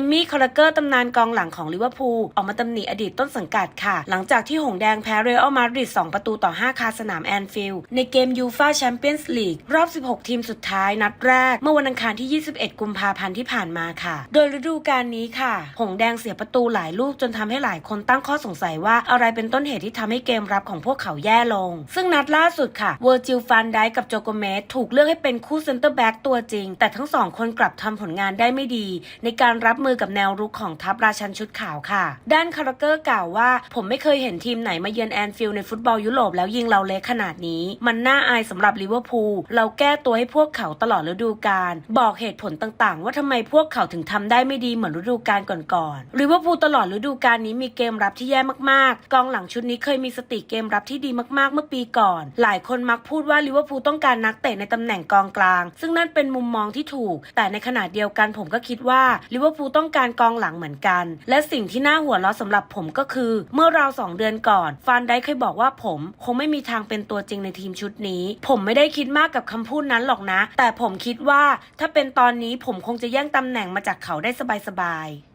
มมี่คาราเกอร์ตำนานกองหลังของลิเวอร์พูลออกมาตำหนิอดีตต้นสังกัดค่ะ หลังจากที่หงแดงแพ้เรอัลมาดริด2ประตูต่อ 5 คาสนามแอนฟิลด์ในเกมยูฟาแชมเปี้ยนส์ลีกรอบ 16 ทีมสุดท้ายนัดแรก เมื่อวันอังคารที่ 21 กุมภาพันธ์ที่ผ่านมาค่ะ โดยฤดูกาลนี้ค่ะ หงแดงเสียประตูหลายลูกจนทำให้หลายคนตั้งข้อสงสัยว่าอะไรเป็นต้นเหตุที่ทำให้เกมรับของพวกเขาแย่ลง ซึ่งนัดล่าสุดค่ะเวอร์จิลฟันไดกับโจโกเมสถูกเลือกให้เป็นคู่เซนเตอร์แบ็กตัวจริง แต่ทั้งสองคนกลับทำผลงานได้ไม่ดี ในการรับมือกับแนวรุกของทัพราชันชุดขาวค่ะ ด้านคาราเกอร์กล่าวว่า ผมไม่เคยเห็นทีมไหนมาเยือนแอนฟิลด์ในฟุตบอลยุโรปแล้วยิงเราเละขนาดนี้ มันน่าอายสำหรับลิเวอร์พูลเราแก้ตัวให้พวกเขาตลอดฤดูกาลบอกเหตุผลต่างๆ ว่าทำไมพวกเขาถึงทำได้ไม่ดีเหมือนฤดูกาลก่อนๆลิเวอร์พูลตลอดฤดูกาลนี้มีเกมรับที่แย่มากๆ กองหลังชุดนี้เคยมีสติเกมรับที่ดีมากๆ เมื่อปีก่อน หลายคนมักพูดว่าลิเวอร์พูลต้องการนักเตะในตำแหน่งกองกลาง ซึ่งนั่นเป็นมุมมองที่ถูก แต่ในขณะเดียวกันผมก็คิดว่าลิเวอร์พูลต้องการกองหลังเหมือนกัน และสิ่งที่น่าหัวเราะสำหรับผมก็คือ เมื่อราวสองเดือนก่อน ฟานได้เคยบอกว่าผมคงไม่มีทางเป็นตัวจริงในทีมชุดนี้ ผมไม่ได้คิดมากกับคำพูดนั้นหรอกนะ แต่ผมคิดว่าถ้าเป็นตอนนี้ผมคงจะแย่งตำแหน่งมาจากเขาได้สบายๆ